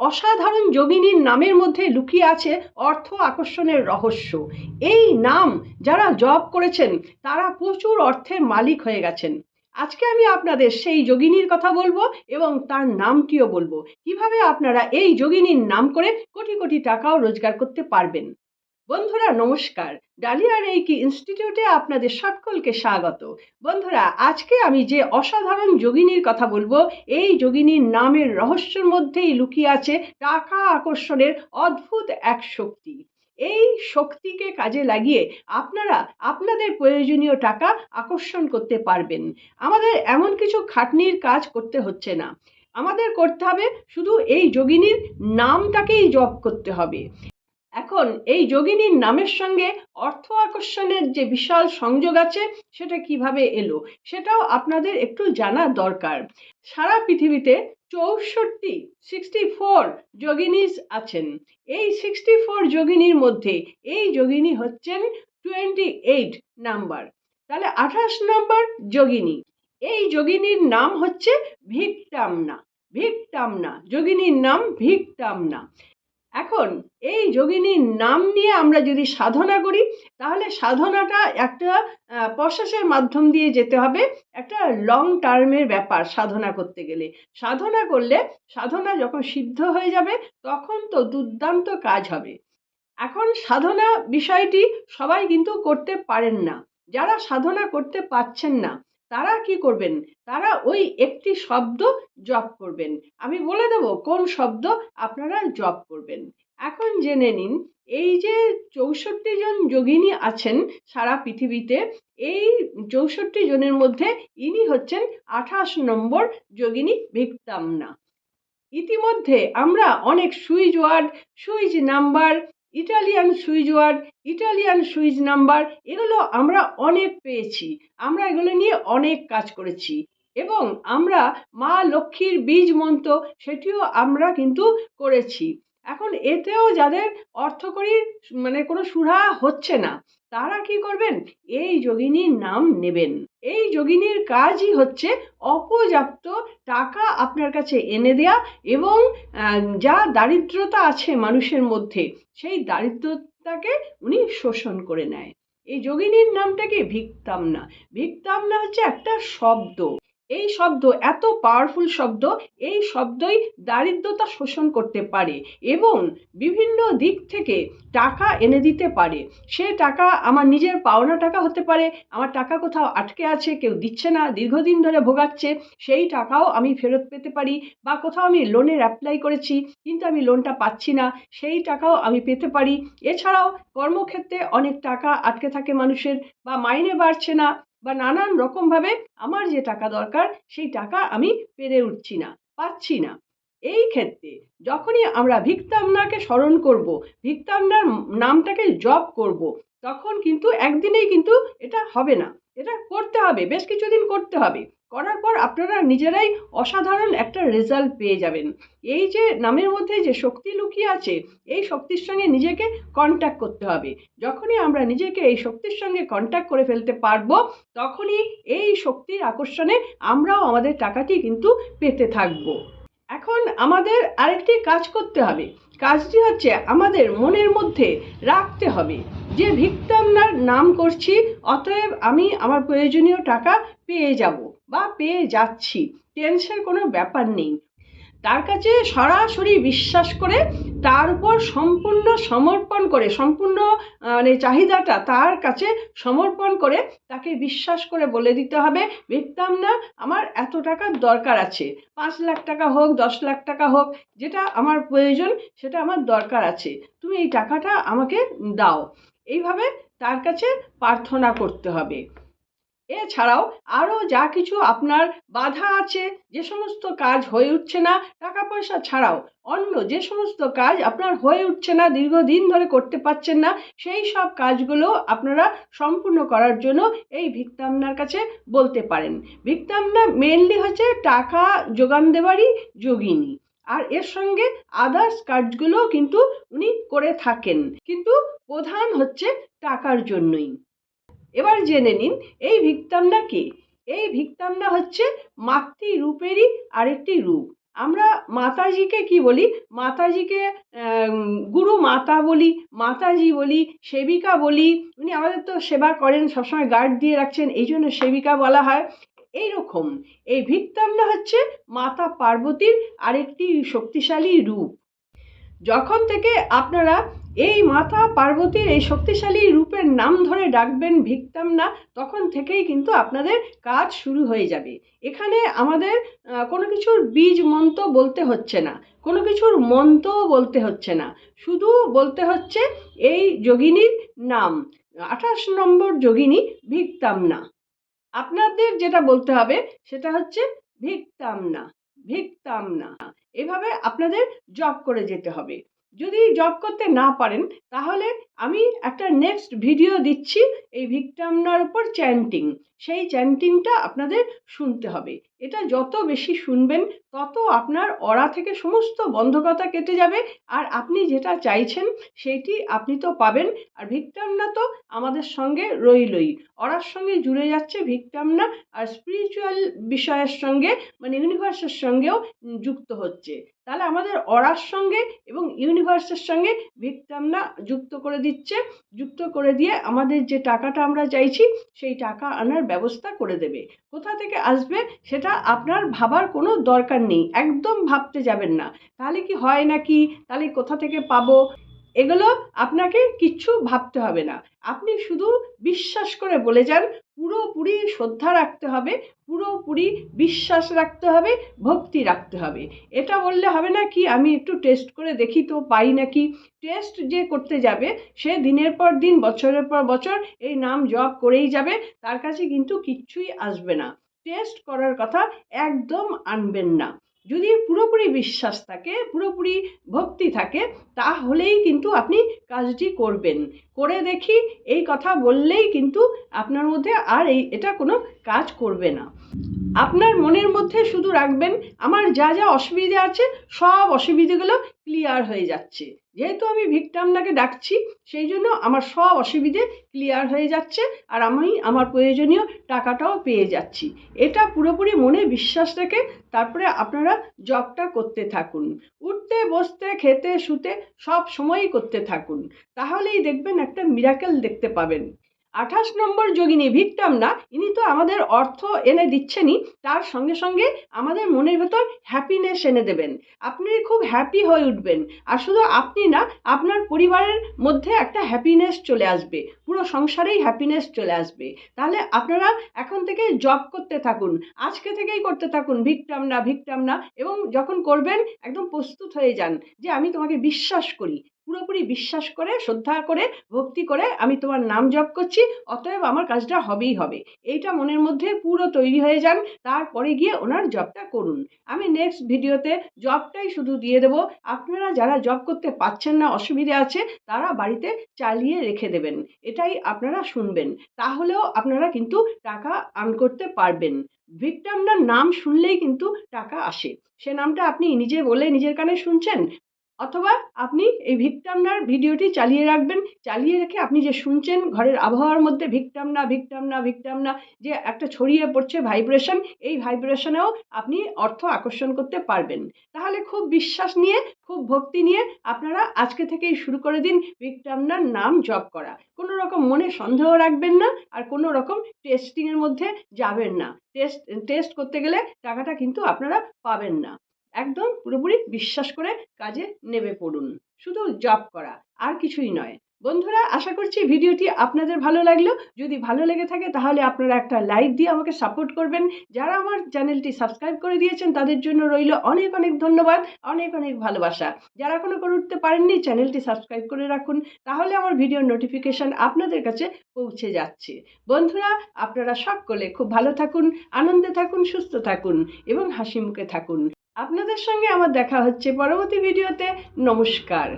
অসাধারণ যোগিনীর নামের মধ্যে লুকিয়ে আছে অর্থ আকর্ষণের রহস্য। এই নাম যারা জব করেছেন, তারা প্রচুর অর্থের মালিক হয়ে গেছেন। আজকে আমি আপনাদের সেই যোগিনীর কথা বলব এবং তার নামটিও বলব। কীভাবে আপনারা এই যোগিনীর নাম করে কোটি কোটি টাকাও রোজগার করতে পারবেন? বন্ধুরা, নমস্কার। ডালিয়া রেইকি ইনস্টিটিউটে আপনাদের সকলকে স্বাগত। বন্ধুরা, আজকে আমি যে অসাধারণ যোগিনীর কথা বলব, এই যোগিনীর নামের রহস্যের মধ্যেই লুকিয়ে আছে টাকা আকর্ষণের অদ্ভুত এক শক্তি। এই শক্তিকে কাজে লাগিয়ে আপনারা আপনাদের প্রয়োজনীয় টাকা আকর্ষণ করতে পারবেন। আমাদের এমন কিছু খাটনির কাজ করতে হচ্ছে না। আমাদের করতে হবে শুধু এই যোগিনীর নামটাকেই জপ করতে হবে। এখন এই যোগিনীর নামের সঙ্গে অর্থ আকর্ষণের যে বিশাল সংযোগ আছে, সেটা কীভাবে এলো, সেটাও আপনাদের একটু জানা দরকার। সারা পৃথিবীতে চৌষট্টি সিক্সটি ফোর যোগিনীস আছেন। এই সিক্সটি ফোর যোগিনীর মধ্যে এই যোগিনী হচ্ছেন টোয়েন্টি এইট নাম্বার। তাহলে আঠাশ নম্বর যোগিনী। এই যোগিনীর নাম হচ্ছে ভিক্টামনা। ভিক্টামনা। যোগিনীর নাম ভিক্টামনা। এখন এই যোগিনীর নাম নিয়ে আমরা যদি সাধনা করি, তাহলে সাধনাটা একটা প্রসেসের মাধ্যম দিয়ে যেতে হবে। একটা লং টার্মের ব্যাপার সাধনা করতে গেলে। সাধনা করলে সাধনা যখন সিদ্ধ হয়ে যাবে, তখন তো দুর্দান্ত কাজ হবে। এখন সাধনা বিষয়টি সবাই কিন্তু করতে পারেন না। যারা সাধনা করতে পারছেন না তারা কি করবেন? তারা ওই একটি শব্দ জপ করবেন। আমি বলে দেব কোন শব্দ আপনারা জপ করবেন। এখন জেনে নিন, এই যে চৌষট্টি জন যোগিনী আছেন সারা পৃথিবীতে, এই চৌষট্টি জনের মধ্যে ইনি হচ্ছেন আঠাশ নম্বর যোগিনী ভিক্তামনা। ইতিমধ্যে আমরা অনেক switch word, switch number Italian switch word Italian switch number এগুলো আমরা অনেক পেয়েছি। আমরা এগুলো নিয়ে অনেক কাজ করেছি। এবং আমরা মা লক্ষ্মীর বীজ মন্ত্র সেটিও আমরা কিন্তু করেছি। এখন এতেও যাদের অর্থকরীর মানে কোনো সুরা হচ্ছে না, তারা কি করবেন? এই যোগিনীর নাম নেবেন। এই যোগিনীর কাজই হচ্ছে অপর্যাপ্ত টাকা আপনার কাছে এনে দেয়া এবং যা দারিদ্রতা আছে মানুষের মধ্যে, সেই দারিদ্রতাকে উনি শোষণ করে নেয়। এই যোগিনীর নামটা কি ভিক্তামনা? ভিক্তামনা হচ্ছে একটা শব্দ। এই শব্দ, এত পাওয়ারফুল শব্দ, এই শব্দই দারিদ্রতা শোষণ করতে পারে এবং বিভিন্ন দিক থেকে টাকা এনে দিতে পারে। সে টাকা আমার নিজের পাওনা টাকা হতে পারে, আমার টাকা কোথাও আটকে আছে, কেউ দিচ্ছে না, দীর্ঘদিন ধরে ভোগাচ্ছে, সেই টাকাও আমি ফেরত পেতে পারি বা কোথাও আমি লোনের অ্যাপ্লাই করেছি, কিন্তু আমি লোনটা পাচ্ছি না, সেই টাকাও আমি পেতে পারি। এছাড়াও কর্মক্ষেত্রে অনেক টাকা আটকে থাকে মানুষের বা মাইনে বাড়ছে না বা নানান রকমভাবে আমার যে টাকা দরকার, সেই টাকা আমি পেরে উঠছি না, পাচ্ছি না। এই ক্ষেত্রে যখনই আমরা ভিক্তামনাকে স্মরণ করব, ভিক্তামনার নামটাকে জপ করব, তখন কিন্তু একদিনেই কিন্তু এটা হবে না। এটা করতে হবে, বেশ কিছুদিন করতে হবে। করার পর আপনারা নিজেরাই অসাধারণ একটা রেজাল্ট পেয়ে যাবেন। এই যে নামের মধ্যে যে শক্তি লুকিয়ে আছে, এই শক্তির সঙ্গে নিজেকে কন্ট্যাক্ট করতে হবে। যখনই আমরা নিজেকে এই শক্তির সঙ্গে কন্ট্যাক্ট করে ফেলতে পারব, তখনই এই শক্তির আকর্ষণে আমরাও আমাদের টাকাটি কিন্তু পেতে থাকব। এখন আমাদের আরেকটি কাজ করতে হবে। কাজটি হচ্ছে আমাদের মনের মধ্যে রাখতে হবে। যে ভিক্টামনার নাম করছি, অতএব আমি আমার প্রয়োজনীয় টাকা পেয়ে যাব বা পেয়ে যাচ্ছি। টেনশন কোনো ব্যাপার নেই। তার কাছে সরাসরি বিশ্বাস করে তার উপর সম্পূর্ণ সমর্পণ করে, সম্পূর্ণ মানে চাহিদাটা তার কাছে সমর্পণ করে তাকে বিশ্বাস করে বলে দিতে হবে, দেখতাম না আমার এত টাকার দরকার আছে। পাঁচ লাখ টাকা হোক, দশ লাখ টাকা হোক, যেটা আমার প্রয়োজন সেটা আমার দরকার আছে। তুমি এই টাকাটা আমাকে দাও। এইভাবে তার কাছে প্রার্থনা করতে হবে। এছাড়াও আরও যা কিছু আপনার বাধা আছে, যে সমস্ত কাজ হয়ে উঠছে না, টাকা পয়সা ছাড়াও অন্য যে সমস্ত কাজ আপনার হয়ে উঠছে না, দীর্ঘদিন ধরে করতে পারছেন না, সেই সব কাজগুলো আপনারা সম্পূর্ণ করার জন্য এই ভিক্তামনার কাছে বলতে পারেন। ভিক্তামনা মেনলি হচ্ছে টাকা যোগান দেওয়ারই যোগিনী। আর এর সঙ্গে আদার্স কাজগুলো কিন্তু উনি করে থাকেন। কিন্তু প্রধান হচ্ছে টাকার জন্যই। এবার জেনে নিন, এই ভিক্তামনা কে? এই ভিক্তামনা হচ্ছে মাতৃরূপেরই আরেকটি রূপ। আমরা মাতাজিকে কি বলি? মাতাজিকে গুরু মাতা বলি, মাতাজি বলি, সেবিকা বলি। উনি আমাদের তো সেবা করেন, সবসময় গার্ড দিয়ে রাখছেন, এই জন্য সেবিকা বলা হয়। এইরকম, এই ভিক্তামনা হচ্ছে মাতা পার্বতীর আরেকটি শক্তিশালী রূপ। যখন থেকে আপনারা এই মাতা পার্বতীর এই শক্তিশালী রূপের নাম ধরে ডাকবেন ভিক্তাম না তখন থেকেই কিন্তু আপনাদের কাজ শুরু হয়ে যাবে। এখানে আমাদের কোনো কিছুর বীজ মন্ত্র বলতে হচ্ছে না, কোনো কিছুর মন্ত্রও বলতে হচ্ছে না। শুধু বলতে হচ্ছে এই যোগিনীর নাম, আঠাশ নম্বর যোগিনী ভিক্তাম না আপনাদের যেটা বলতে হবে সেটা হচ্ছে ভিক্তাম না ভিক্তাম না এভাবে আপনাদের জব করে যেতে হবে। যদি জব করতে না পারেন, তাহলে আমি একটা নেক্সট ভিডিও দিচ্ছি এই ভিক্টামনার উপর চ্যান্টিং সেই চ্যান্টিংটা আপনাদের শুনতে হবে। এটা যত বেশি শুনবেন, তত আপনার অরা থেকে সমস্ত বন্ধকতা কেটে যাবে। আর আপনি যেটা চাইছেন সেইটি আপনি তো পাবেন। আর ভিক্টামনা তো আমাদের সঙ্গে রইলই। অরার সঙ্গে জুড়ে যাচ্ছে ভিক্টামনা। আর স্পিরিচুয়াল বিষয়ের সঙ্গে মানে ইউনিভার্সের সঙ্গেও যুক্ত হচ্ছে। তাহলে আমাদের অরার সঙ্গে এবং ইউনিভার্সের সঙ্গে ভিক্টামরা যুক্ত করে দিচ্ছে, যুক্ত করে দিয়ে আমাদের যে টাকাটা আমরা চাইছি, সেই টাকা আনার ব্যবস্থা করে দেবে। কোথা থেকে আসবে সেটা আপনার ভাবার কোনো দরকার নেই, একদম ভাবতে যাবেন না। তাহলে কি হয় নাকি? তাহলে কোথা থেকে পাবো? এগুলো আপনাকে কিচ্ছু ভাবতে হবে না। আপনি শুধু বিশ্বাস করে বলে যান, পুরোপুরি শ্রদ্ধা রাখতে হবে, পুরোপুরি বিশ্বাস রাখতে হবে, ভক্তি রাখতে হবে। এটা বললে হবে না কি, আমি একটু টেস্ট করে দেখি তো পাই নাকি। টেস্ট যে করতে যাবে, সে দিনের পর দিন, বছরের পর বছর এই নাম জপ করেই যাবে, তার কাছে কিন্তু কিচ্ছুই আসবে না। টেস্ট করার কথা একদম আনবেন না। যদি পুরোপুরি বিশ্বাস থাকে, পুরোপুরি ভক্তি থাকে, তাহলেই কিন্তু আপনি কাজটি করবেন। করে দেখি, এই কথা বললেই কিন্তু আপনার মধ্যে আর এই, এটা কোনো কাজ করবে না। আপনার মনের মধ্যে শুধু রাখবেন, আমার যা যা অসুবিধে আছে, সব অসুবিধেগুলো ক্লিয়ার হয়ে যাচ্ছে। যেহেতু আমি ভিক্টামনাকে ডাকছি, সেই জন্য আমার সব অসুবিধে ক্লিয়ার হয়ে যাচ্ছে আর আমি আমার প্রয়োজনীয় টাকাটাও পেয়ে যাচ্ছি। এটা পুরোপুরি মনে বিশ্বাস রেখে তারপরে আপনারা জবটা করতে থাকুন। উঠতে, বসতে, খেতে, শুতে সব সময়ই করতে থাকুন। তাহলেই দেখবেন একটা মিরাকেল দেখতে পাবেন। আঠাশ নম্বর যোগিনী ভিক্টাম না ইনি তো আমাদের অর্থ এনে দিচ্ছেনই, তার সঙ্গে সঙ্গে আমাদের মনের ভেতর হ্যাপিনেস এনে দেবেন। আপনি খুব হ্যাপি হয়ে উঠবেন। আর শুধু আপনি না, আপনার পরিবারের মধ্যে একটা হ্যাপিনেস চলে আসবে। পুরো সংসারেই হ্যাপিনেস চলে আসবে। তাহলে আপনারা এখন থেকে জব করতে থাকুন। আজকে থেকেই করতে থাকুন ভিক্টাম না ভিক্টাম না এবং যখন করবেন, একদম প্রস্তুত হয়ে যান যে আমি তোমাকে বিশ্বাস করি। পুরোপুরি বিশ্বাস করে, শ্রদ্ধা করে, ভক্তি করে আমি তোমার নাম জপ করছি, অতএব আমার কাজটা হবেই হবে। এইটা মনের মধ্যে পুরো তৈরি হয়ে যান, তারপরে গিয়ে ওনার জবটা করুন। আমি নেক্সট ভিডিওতে জবটাই শুধু দিয়ে দেবো। আপনারা যারা জব করতে পারছেন না, অসুবিধে আছে, তারা বাড়িতে চালিয়ে রেখে দেবেন। এটাই আপনারা শুনবেন। তাহলেও আপনারা কিন্তু টাকা আর্ন করতে পারবেন। ভিক্টামনার নাম শুনলেই কিন্তু টাকা আসে। সে নামটা আপনি নিজে বলে নিজের কানে শুনছেন? অথবা আপনি এই ভিক্টামনার ভিডিওটি চালিয়ে রাখবেন। চালিয়ে রেখে আপনি যে শুনছেন, ঘরের আবহাওয়ার মধ্যে ভিক্টামনা ভিক্টামনা ভিক্টামনা যে একটা ছড়িয়ে পড়ছে ভাইব্রেশন, এই ভাইব্রেশনেও আপনি অর্থ আকর্ষণ করতে পারবেন। তাহলে খুব বিশ্বাস নিয়ে, খুব ভক্তি নিয়ে আপনারা আজকে থেকেই শুরু করে দিন ভিক্টামনার নাম জপ করা। কোনো রকম মনে সন্দেহ রাখবেন না আর কোনো রকম টেস্টিংয়ের মধ্যে যাবেন না। টেস্ট টেস্ট করতে গেলে টাকাটা কিন্তু আপনারা পাবেন না। একদম পুরোপুরি বিশ্বাস করে কাজে নেমে পড়ুন। শুধু জব করা, আর কিছুই নয়। বন্ধুরা, আশা করছি ভিডিওটি আপনাদের ভালো লাগল। যদি ভালো লেগে থাকে, তাহলে আপনারা একটা লাইক দিয়ে আমাকে সাপোর্ট করবেন। যারা আমার চ্যানেলটি সাবস্ক্রাইব করে দিয়েছেন, তাদের জন্য রইল অনেক অনেক ধন্যবাদ, অনেক অনেক ভালোবাসা। যারা কোনো করে উঠতে পারেননি, চ্যানেলটি সাবস্ক্রাইব করে রাখুন, তাহলে আমার ভিডিওর নোটিফিকেশান আপনাদের কাছে পৌঁছে যাচ্ছে। বন্ধুরা, আপনারা সকলে খুব ভালো থাকুন, আনন্দে থাকুন, সুস্থ থাকুন, এবং হাসি মুখে থাকুন। আপনাদের সঙ্গে আমার দেখা হচ্ছে পরবর্তী ভিডিওতে। নমস্কার।